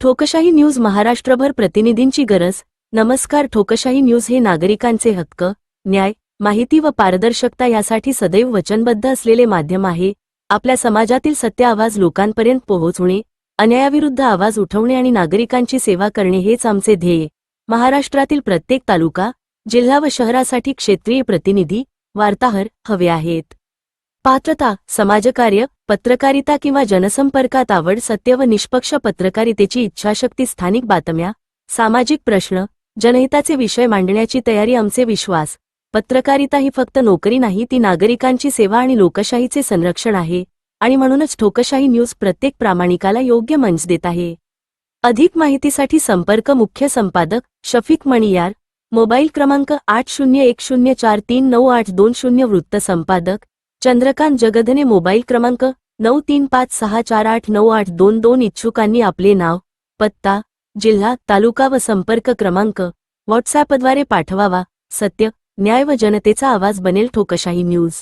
ठोकशाही news महाराष्ट्रभर प्रतिनिधींची गरज. नमस्कार ठोकशाही न्यूज हे नागरिकांचे हक्क न्याय माहिती व पारदर्शकता यासाठी सदैव वचनबद्ध असलेले माध्यम आहे. आपल्या समाजातील सत्य आवाज लोकांपर्यंत पोहोचणे अन्यायाविरुद्ध आवाज उठवणे आणि नागरिकांची सेवा करणे हेच आमचे ध्येय. महाराष्ट्रातील प्रत्येक तालुका जिल्हा व शहरासाठी क्षेत्रीय प्रतिनिधी वार्ताहर हवे आहेत. पात्रता समाजकार्य पत्रकारिता किंवा जनसंपर्कात आवड सत्य व निष्पक्ष पत्रकारितेची इच्छाशक्ती स्थानिक बातम्या सामाजिक प्रश्न जनहिताचे विषय मांडण्याची तयारी आमचे विश्वास. पत्रकारिता ही फक्त नोकरी नाही ती नागरिकांची सेवा आणि लोकशाहीचे संरक्षण आहे आणि म्हणूनच ठोकशाही न्यूज प्रत्येक प्रामाणिकाला योग्य मंच देत आहे. अधिक माहितीसाठी संपर्क मुख्य संपादक शफीक मणियार मोबाईल क्रमांक आठ शून्य एक शून्य चार तीन नऊ आठ दोन शून्य वृत्त संपादक चंद्रकांत जगधने मोबाईल क्रमांक नऊ तीन पाच सहा चार आठ नऊ आठ दोन दोन इच्छुकांनी आपले नाव पत्ता जिल्हा तालुका व संपर्क क्रमांक व्हॉट्सॲपद्वारे पाठवावा. सत्य न्याय व जनतेचा आवाज बनेल ठोकशाही न्यूज.